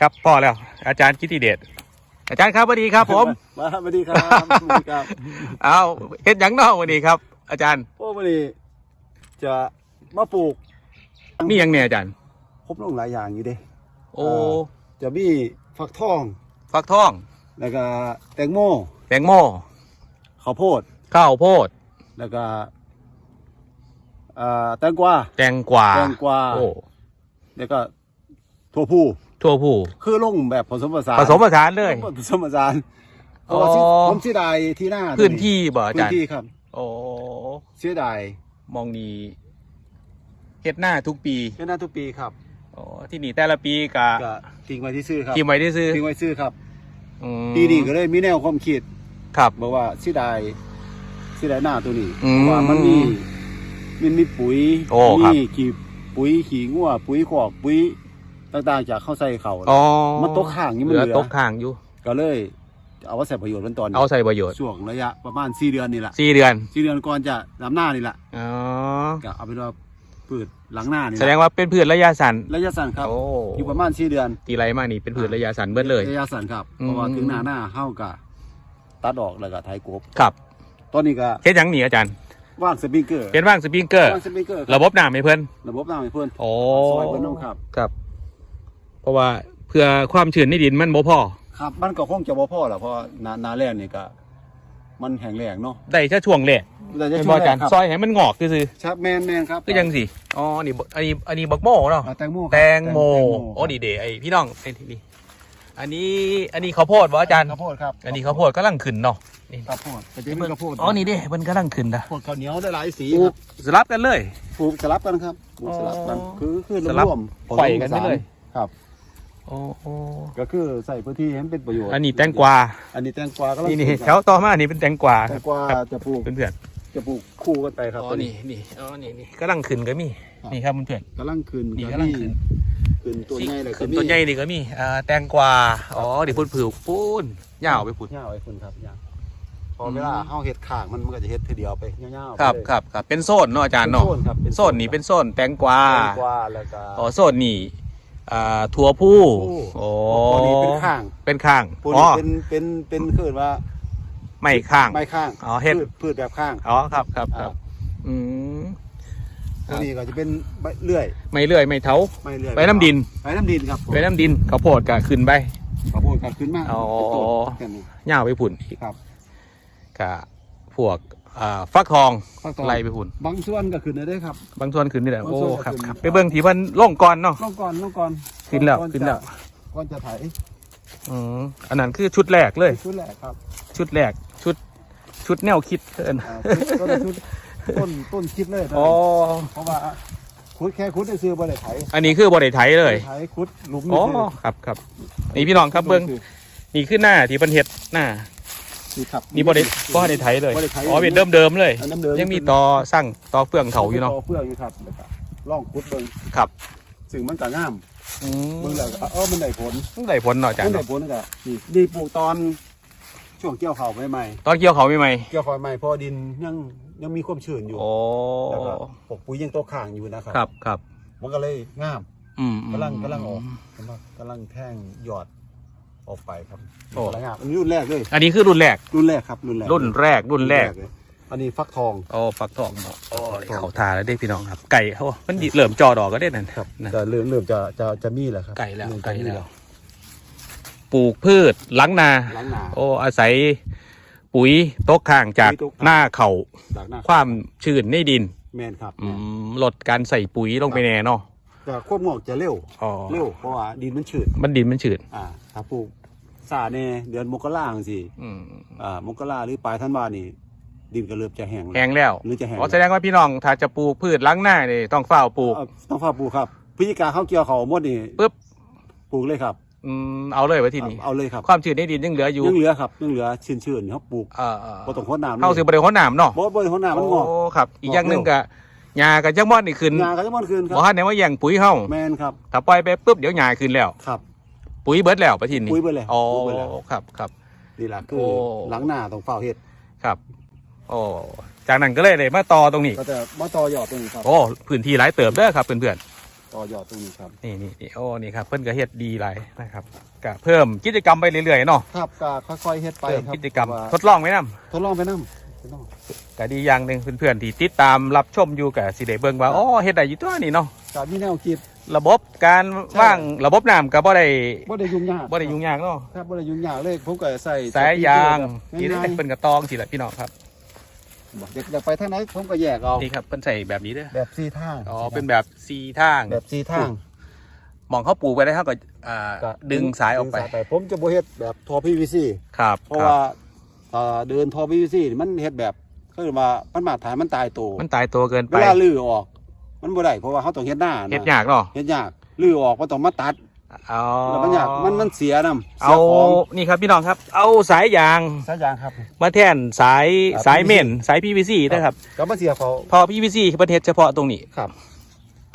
ครับพอแล้ว อาจารย์กิติเดชอาจารย์ครับสวัสดีครับ ผมมาสวัสดีครับสวัสดีครับเอาเฮ็ดหยังนอกวันนี้ครับ อาจารย์โอ้วันนี้จะมาปลูกมีหยังเนี่ยอาจารย์ ครบลงหลายอย่างอยู่เด้โอ้เออจะมีฟักทอง ฟักทองแล้วก็แตงโมแตงโมข้าวโพด ข้าวโพด แล้วก็อ่าแตงกวา แตงกวาแตงกวา โอ้แล้วก็ถั่วพู ทั่วผู้ คือลงแบบผสมผสานผสมผสานเลย ผสมผสานเพราะว่าสิอ๋อ ผมเสียดายที่หน้าพื้นที่บ่อาพื้จานรย์ที่ครับโอ้เสียดายมองนี่เฮ็ดหน้าทุกปีแค่นั้นทุกปีครับโอ้ที่นี่แต่ละปีกะก็ทิ้งไว้ที่ซื้อครับทีมไว้ที่ซื้อทิ้งไว้ซื้อครับ อืมปีนี้ก็เลยมีแนวความคิดครับ บอกว่าเสียดายเสียดายหน้าตัวนี้อืมเพราะว่ามันมีมันมีปุ๋ยโอ้ครับ มีขี้ปุ๋ยขี้งัวปุ๋ยขอกปุ๋ย ต่างๆจากเข้าใส่เขาอ๋อมันตกข้างนี่มันเหลือเหลือตกข้างอยู่ ก็เลย เอาว่าใส่ประโยชน์มันตอนนี้เอาใส่ประโยชน์ช่วงระยะประมาณ4เดือนนี่แหละสี่เดือน4เดือนก่อนจะดำหน้านี่แหละอ๋อก็เอาเป็นว่าพืชหลังหน้านี่แสดงว่าเป็นพืชระยะสั้นระยะสั้นครับโอ้อยู่ประมาณ4เดือนตีไรมานี่เป็นพืชระยะสั้นเบิดเลยระยะสั้นครับอืมเพราะว่าถึงหน้าหน้าเฮาก็ตัดออกแล้วก็ไถกบครับตอนนี้ก็เฮ็ดหยังหนีอาจารย์ว่างสปริงเกอร์เป็นว่างสปริงเกอร์ว่างสปริงเกอร์ระบบน้ำให้เพิ่นระบบน้ำให้เพื่อนโอ้ซอยเพิ่นน้ำครับ ครับเพ ราะว่าเพื่อความชื้นในดินมันบ่พอครับมันก็คงจะบ่พอแหละเพราะหนาหนาแรงนี่ก็มันแห้งแล้งเนาะได้แค่ช่วงแรกแต่จะเป็นช่บ่วยอาจารย์ครับซอยให้มันงอกซื่อครับแมนแมนครับ ๆก็ยังสิอ๋อนี่บ่อันนี้อันนี้บักโมเนาะ อ่าแตงโมครับแตงโมแตโอ้ดีเดไอพี่น้องไอ้ที่นี่อันนี้อันนี้ข้าวโพดบ่อาจารย์ ข้าวโพดครับอันนี้ข้าวโพดกำลังขึ้นเนาะนี่ข้าวโพดแต่จะมีข้าวโพดอ๋อนี่เด้มันกำลังขึ้นนะข้าวโพดข้าวเหนียวได้หลายสีปลูคกรับ สลับกันเลย ปลูกสลับกันครับปลูกสลับกัน อ๋อคือคือสลับรวมๆผสมไขว่กันไปเลย ครับ โอ้โอ้ก็คือใส่พื้นที่ให้มันเป็นประโยชน์อันนี้แตงกวา อันนี้แตงกวาก็นี่นี่แถวต่อมาอันนี้เป็นแตงกวาแตครับงกวาครับจะปลูกเพื่อนจะปลูกคู่กันไปๆครับอ๋อนี่นี่อ๋อนี่นี่กำลังขึ้นก็มีครับนี่ครับเพื่อนกำลังขึ้นนี่กำลังขึ้นขึ้นตัวใหญ่เลยขึ้นตัวใหญ่นี่ก็มีอ่าแตงกวาอ๋อเดี๋ยวพูดผิวปูนยาวไปพูดยาวไอ้คุณครับยาวพออืมเวลาเฮาเฮ็ดข้างมันมันก็จะเฮ็ดทีเดียวไปยาวๆไปครับเลยครับครับเป็นโซนเนาะอาจารย์เนาะป็โซนครับเป็โซนนี้เป็นโซนแตงกวาแตงกวาแล้วก็อ๋อโซนนี่ อ่าถั่วผู้ผู้โอ้ตัวนี้เป็นข้าง เป็นข้างตัวอ๋นี้อเป็นเป็นเป็นคือว่าไม่ข้าง ไม้ข้างอ๋อเฮ็ด พืชพืชแบบข้างอ๋อครับครับครับอ่าอืม ครัตัวบ นี้ก็จะเป็นใบเลื่อยไม่เลื่อยไม่เท้า ไม้เลื่อยใบน้ำดินใบน้ำดินครับผมใบน้ำดินข้าวโพดก็ขึ้นไปข้าวโพดกัดขึ้นมากอ๋อ เป็นต้นแค่นี้ ย่าวไปผุ่นอีกครับก็พวก อ่าฟักทองฟักทอง ไล่ไปผุ่นบางส่วนก็ขึ้นได้ด้วยครับ บางส่วนขึ้นนี่แหละบางโอ้ส่วนก็ครับขึ้น ครับไปเบิ่งที่มันล่องก่อนเนาะลงก่อนลงก่อนขึ้นแล้วก่อขึ้นแล้ว จะก่อนจะถ่ายอืมอันนั้นคือชุดแรกเลย ชุดแรกครับชุดแรกชุดชุดแนวคิดเอิ้นอ่าชุดต้นชุดต้นต้นคิดเลยนะอ๋อเพราะว่าคุดแค่คุดได้ซื้อบ่ได้ไถอันนี้คือบริไทยเลยไถคุดหลุมอ๋อนี่ครับครับนี่พี่น้องครับเบิ้งนี่คือหน้าที่เป็นเห็ดหน้า นี่ครับนี่บริบริไทยเลยบ่ได้ไถอ๋อเป็นเดิมเดิมๆเลย อันเดิมๆยังมีตอสั่งตอเฟืองเขาอยู่เนาะต่เฟื่องอยู่ครับแล้วก็ล่องคุดเบิ่งครับซึ่งมันก็งามอืมเบิ่งแล้วก็เออมันได้ผลต้องได้ผลเนาะอาจารมัย์นได้เนาะผลก็นี่ดีปลูกตอนช่วงเกี่ยวข้าวใหม่ตอนเกี่ยวเขาไม่ไหมๆเกี่ยวข้าวใหม่พอดินยังยังมีความชื้นอยู่โอ้แล้วก็ปกปุ๋ยยังตกข้างอยู่นะครัครับครับมันก็เลยงาม อืมอืมกำลังกำลังออก กำลังกำลังแท่งหยอด ออกไปครับโอ้กำลังงามอันนี้รุ่นแรกเลย อันนี้คือรุ่นแรก รุ่นแรกครับรุ่นแรกรุ่นแรก รุ่นแรก เลยอันนี้ฟักทอง โอ้ฟักทองเนาะโอ้ยเขาทาแล้วได้พี่น้องครับ ไก่เขามันดิเริ่มจอดอกก็ได้นั่นครับนะ จะเริ่มเริ่มจะจะจะมีแล้วครับไก่แล้วเริ่มจะไก่มี แล้ว ปลูกพืชหลังนาหล้างหนาโอ้อาศัย ปุ๋ยตกข้างจากปุ๋ยตกข้าง หน้าเขาหลังหน้าความชื้นในดิน แมนครับอืมลดการใส่ปุ๋ยลงไปแน่เนาะ จะควบงอกจะเร็วอ๋อเร็วเพราะว่าดินมันชื้นมันดินมันชื้นอ่าถ้าปลูกสาเนเดือนมกราจังสิอืมอ่ามกราหรือปลายธันวานี่ ดินก็เริ่มจะแห้งแห้งแล้วหรือจะแห้งอ๋อแสดงว่าพี่น้องถ้าจะปลูกพืชหล้างหน้านี่ต้องเฝ้าปลูกเอ่อต้องฟ้าปลูกครับพฤศจิกาเข้าเกี่ยวเขาหมดนี่ปึ๊บปลูกเลยครับอืมเอาเลยไว้ที่นี่เอาเลยครับความชื้นในดินยังเหลืออยู่ยังเหลือครับยังเหลือชื้นๆเขาปลูกเอ่อบ่ต้องโคตรน้ำเข้าสู่บริเวณหัวหนามเนาะบ่บ่ได้โคตรน้ำมันงอกโอ้ครับ อีกงอกอย่างหนึ่งเร็วกะ หญ้ากับจังมอนนี่ขึ้นงาก็จะมันคืนครับ่ฮันไหนว่าแย่งปุ๋ยเฮาแมนครับ ถ้าปล่อยไปปุ๊บเดี๋ยวหญ้าขึ้นแล้ว ครับ ปุ๋ยเบิดแล้วไปที่นี่ปุ๋ยเบิดแล้วอ๋อปุ๋ยเบิดแล้ว ครับครับ นี่แหละคือโอ้ หลังหน้าต้องเฝ้าเฮ็ดครับโอ้จากนั้นก็เลยเลยมาต่อตรงนี้ ก็จะมาต่อยอดตรงนี้ครับ โอ้พื้นที่หลายเติบเด้อครับเพื่อนตต่อยอดตรงนี้ครับนี่นี่นี่โอ้นี่ครับเพิ่นก็เฮ็ดดีหลายนะครับก็เพิ่มกิจกรรมไปเรื่อยๆเนาะครับก็ค่อยๆเฮ็ดไปเพิ่มครับกิจกรรมว่าทดลองไว้นํทดลองไปนำพี่น้อง ก็ดีอย่างหนึ่งเพื่อนๆที่ติดตามรับชมอยู่กับสิได้เบิ่งว่าอ๋อเฮ็ดได้อยู่ตัวนี่เนาะก็มีแนวคิดระบบการใช่ว่างระบบน้ำก็บ่ได้บ่ได้ยุ่งยากบ่ได้ยุ่งยากเนาะครับบ่ได้ยุ่งยากเลยผมก็ใส่สายยางนี่นี่นะได้เป็นกระตองสิแหละพี่น้องครับเด็กอยากไปทางไหนผมก็แยกเอานี่ครับเพิ่นใส่แบบนี้เด้อแบบสี่ทางอ๋อเป็นแบบซีทางแบบสี่ทางหมองเขาปลูกไปได้เท่ากับอ่าก็ดึงสายออกไปดึงสผมจะบ่เฮ็ดแบบทอ PVC ครับเพราะครับว่า เอ่อเดินทอ PVC นี่มันเฮ็ดแบบคือว่ามันมาตรฐานมันตายตัวมันตายตัวเกินเวไปลาลื้อออก มันบ่ได้เพราะว่าเขาต้องเฮ็ดหน้านะเฮ็ดยากเนาะเฮ็ดยากลื้อออกมันต้องมาตัดเอาแล้วมันยากมันมันเสียนํเอานี่ครับพี่น้องครับ เอาสายยางสายยางครับ มาแทนสายครับสายเม่นสาย PVC นะครับก็มาเสียเขาพอ PVC คือประเทศเฉพาะตรงนี้ครับ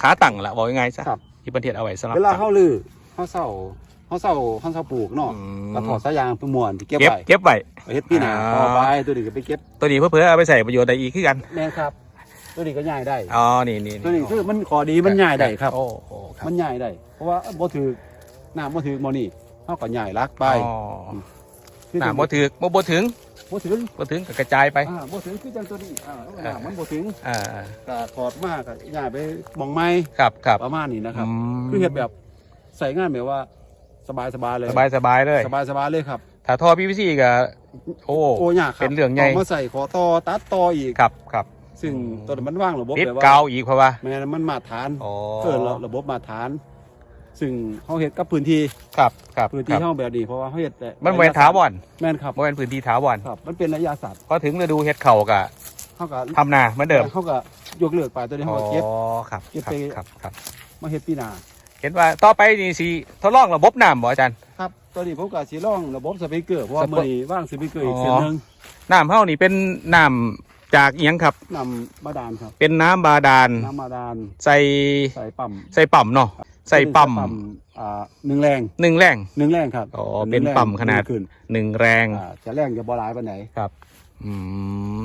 ขาตั้งละบอกยังไงซะครับที่ประเทศเอาไว้สำหรับเวลาตั้งเขาลื้อเขาเศร้า เขาเศร้าเขาเศร้าปลูกเนาะอืม ก็ถอดสายยางไปม้วนเก็บเก็บไว้เก็บไว้ไปเฮ็ดพี่หนาอ่าเอาไปตัวนี้ก็ไปเก็บตัวนี้เพื่อเพื่อเอาไปใส่ประโยชน์ได้อีกคือกันแม่นครับ ตัวนี้ก็ย้ายได้ อ๋อนี่นี่ตัวนี้คือมันขอดีมันย้ายได้ครับ โอ้โหครับมันย้ายได้ เพราะว่าบ่ถือน้ำบ่ถือหมอนี่เขาก็ย้ายลักไปอ๋อคือน้ำบ่ถึกบ่บ่ถึงบ่ถึงบ่ถึงก็กระจายไปอ่าบ่ถึงคือจังตัวนี้อ่าอ่าน้ำมันบ่ถึงอ่าก็ถอดมาก็ย้ายไปหมองไม้ครับครับประมาณนี้นะครับ อืมคือเฮ็ดแบบใส่งานแบบว่า สบายๆเลยสบายสบายเลย สบายๆเลยครับ ถ้าท่อ PVC ก็โอ้โอ้ยากครับเป็นเรื่องใหญ่ามาใส่ขอต่อตัดต่ออีกครับครับซึ่งตัวนั้นมันว่างระบบติดแบบว่ากาวอีกเพราะว่าแม่นมันมาตรฐานอ๋อเกินระบบมาตรฐาน ซึ่งเขาเฮ็ดกับพื้นที่ครับครับพื้นคที่รับเฮาแบบนี้เพราะว่าเขาเฮ็ดแต่มันเป็นถาวรแม่นครับบ่เป็นพื้นที่ถาวรครับ มันเป็นระยะสัตว์พอถึงฤดูเฮ็ดเข่าก็เขาก็ทำนาเหมือนเดิมเขาก็ยกเลิกไปตัวนี้อ๋เขาอก็เก็บครับเก็บครับไปครับครับมาเฮ็ดปีหน้า เห็นว่าต่อไปนี่สิทดลองระบบน้ำบ่อาจารย์ ครับตัวนี้ผมก็สิลองระบบสปริงเกอร์เพราะว่าสปมื้อนี้ว่างสปริงเกอร์อีกอ๋อเส้นหนึงน้ำเฮานี่เป็นน้ำจากเอียงครับ นำบาดาลครับเป็นน้ำบาดาลน้ำบาดาลใส่ใส่ปั๊มใส่ปั๊มเนาะใส่ปั๊มอ่าหนึ่งแรงหนึ่งแรงหนึ่งแรงครับอ๋อหเป็นงแรงปั๊มขนาดขึ้นหนึ่งแรงอ่าจะแรงจะบ่หลายปานไหนอืม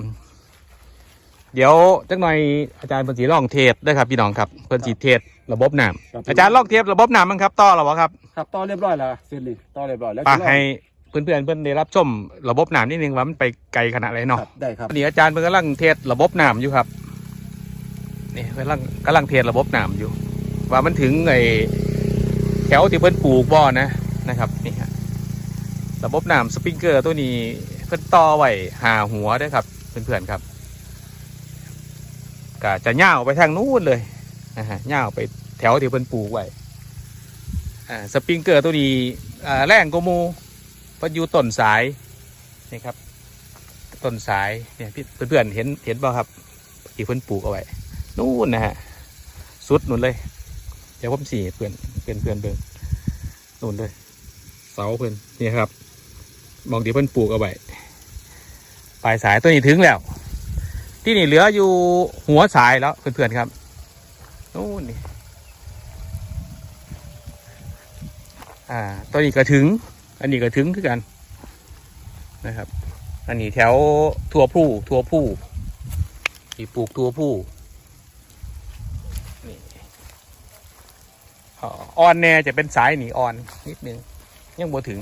เดี๋ยวจักหน่อยอาจารย์เพิ่นสิลองเทสเด้วยครับพี่น้องครับเพิ่นสิเทสระบบน้ำอาจารย์ลองเทสระบบน้ำมั้งครับต่อหรอวะครับครับต่อเรียบร้อยแล้วเส้นนี้ต่อเรียบร้อยแล้วปาจะลองให้เพื่อนๆเพื่อนได้รับชมระบบน้ำนิดนึงว่ามันไปไกลขนาดไหนคเนาะรับได้ครับ วันนี้อาจารย์เพิ่นกำลังเทสระบบน้ำอยู่ครับนี่กำลังกำลังเทสระบบน้ำอยู่ ว่ามันถึงไอ้แถวที่เพิ่นปลูกบ่อนะนะครับนี่ฮะระบบน้ำสปริงเกอร์ตัวนี้เพิ่นต่อไว้หาหัวเด้วยครับเพื่อนๆครับ ก็จะย่าไปทางนู้นเลยนะฮะย่าไปแถวที่เพิ่นปลูกไว้อ่าสปริงเกอร์ตัวนี้อ่าแรงกมูเพิ่นอยู่ต้นสายนี่ครับต้นสายเนี่ยพี่เพื่อนๆเห็นเห็นเปล่าครับที่เพิ่นปลูกเอาไว้นู่นนะฮะสุดนู่นเลย เดี๋ยวผมสีเพื่อนเพื่อนเพื่อนเบิ่งนู่นเลย เสาเพื่อนนี่ครับมองที่เพื่อนปลูกเอาไว้ปลายสายตัวนี้ถึงแล้ว ที่นี่เหลืออยู่หัวสายแล้วเพื่อนๆครับนู่นนี่อ่าตัวนี้ก็ถึง อันนี้ก็ถึงคือกันนะครับ อันนี้แถวทัวผู้ทัวผู้ที่ปลูกทัวผู้นี่อ่อนแน่จะเป็นสายหนีอ่อนนิดนึงยังบ่ถึง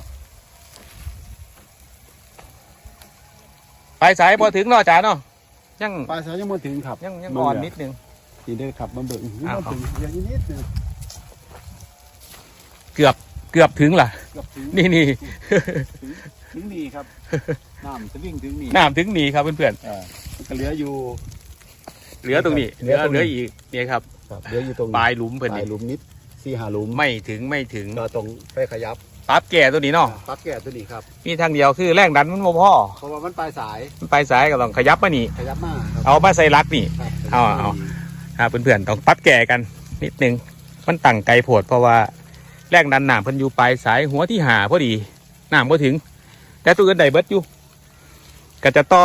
ไปสายบ่ถึงเนาะอาจาเนาะ ยังปลายสายยังบ่ถึงครับยังยังอ่อนนิดนึงนี่เด้อครับมันเบิ่งยังอ้าวบ่ถึงอย่างนี้นิดนึงเกือบเกือบถึงล่ะ เกือบถึงนี่นี่ถึงนี่ครับน้ำจะวิ่งถึงนี่น้ำถึงหนีครับเพื่อนอ่ามันก็เหลืออยู่ๆเหลือตรงนี้เหเหลืลืออตรงนี้เหลืออีกเนี่ยครับครับเหลืออยู่ตรงปลายหลุมปเพิ่นลายนี่หลุมนิดสี่หาหลุมไม่ถึงไม่ถึงก็ตรงไปขยับ ปั๊บแก่ตัวนี้เนาะปลั๊กแก้ตัวนี้ครับมีทางเดียวคือแรงดันมันบ่พอเพราะว่ามันปลายสายมันไปสายก็ต้องขยับมานี่ขยับมาครับเอามาใส่รักนี่ครับเอาเอาครับเพื่อนๆต้องปรับแก่กันนิดนึงมันตั้งไกลโพดเพราะว่าแรงดันน้ำเพิ่นอยู่ปลายสายหัวที่หาพอดีน้ำพอถึง แต่ตัวอื่นได้เบิดอยู่ก็จะต่อ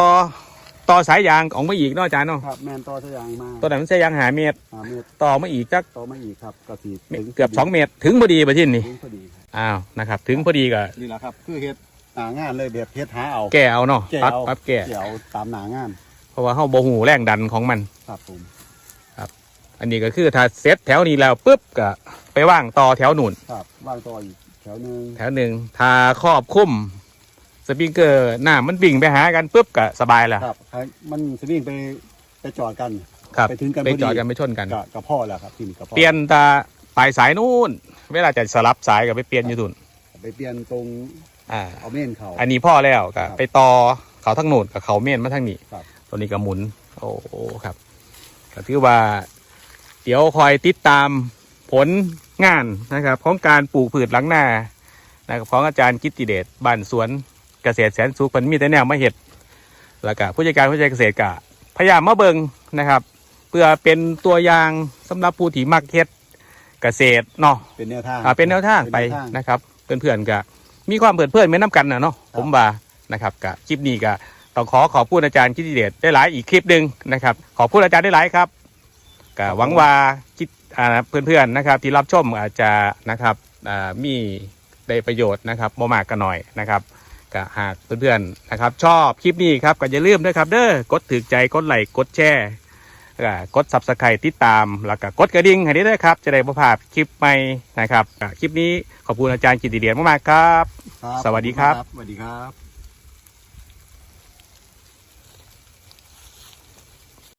ต่อสายยางออกมาอีกเนาะอาจารย์เนาะครับแมนต่อทะยางมาตัวนั้นมันสายยางหาเมตรหาเมตรต่อมาอีกจักต่อมาอีกครับก็สีเมตรเกือบสองเมตร ถึงพอดีประทินนี่ถึงพ อดีครับอ้าวนะครับ ถึงพอดีก็นี่แหละครับ คือเฮ็ดหนางานเลยแบบเฮ็ดหาเอาแก่เอาเนาะแก่ปรับเอาปรับแก่เกี่ยวตามหนางาน เพราะว่าเฮาบ่หูแรงดันของมันครับผมอันนี้ก็คือถ้าเซตแถวนี้แล้วปุ๊บก็ไปว่างต่อแถวหนุนครับวางต่ออีกแถวหนึงแถวหนึ่งถ้าครอบคลุมสปริงเกอร์น้ำมันบิ่งไปหากันปุ๊บก็สบายแล้วครับให้มันสวิ่งไปไปจอดกันครับไปถึงกันไปพอดีจอดกันไปชนกันกับกับพ่อแล้วครับที่นี่กับพ่อเปลี่ยนตาป ลายสายนู่น เวลาจะสลับสายก็ไปเปลี่ยนอยู่ทุนไปเปลี่ยนตรงอ่าเอาเมนเขาอันนี้พ่อแล้วก็ครับไปต่อเขาทั้งหนุนกับเขาเมียนมาทั้งนี้ครับตัวนี้ก็หมุน โอ้โหครับก็ถือว่า เดี๋ยวคอยติดตามผลงานนะครับของการปลูกพืชหลังนานะครับของอาจารย์กิตติเดชบ้านสวนเกษตรแสนสุขมันมีแต่แนวมาเห็ดแล้วก็ผู้จัดการผู้จัดการเกษตรก็พยายามมาเบิงนะครับ เพื่อเป็นตัวอย่างสำหรับผู้ที่มักเฮ็ด เกษตรเนาะเป็นแนวทางอ่าเป็นแนวทางไปเป็นแนวทาง นะครับ เพื่อนๆก็มีความเพื่อนเพื่อนๆไม่น้ำกันนะเนาะครับผมว่านะครับกับคลิปนี้ก็ต้องขอขอบคุณอาจารย์กิติเดชได้หลายอีกคลิปหนึ่งนะครับ ขอบคุณอาจารย์ได้หลายครับก็หวังว่าคิดอ่าเพื่อนๆนะครับ ที่รับชมอาจจะนะครับอ่ามีได้ประโยชน์นะครับบ่มากกันหน่อยนะครับก็หากเพื่อนๆนะครับ ชอบคลิปนี้ครับก็อย่าลืมนะครับ เด้อกดถือใจกดไลค์กดแชร์ แล้วก็กด subscribe ติดตามแล้วก็กดกระดิ่งให้ได้ด้วยครับ จะได้บ่พลาดคลิปใหม่นะครับก็คลิปนี้ขอบคุณอาจารย์กิติเดชมากๆครับครับ สวัสดีครับ สวัสดีครับ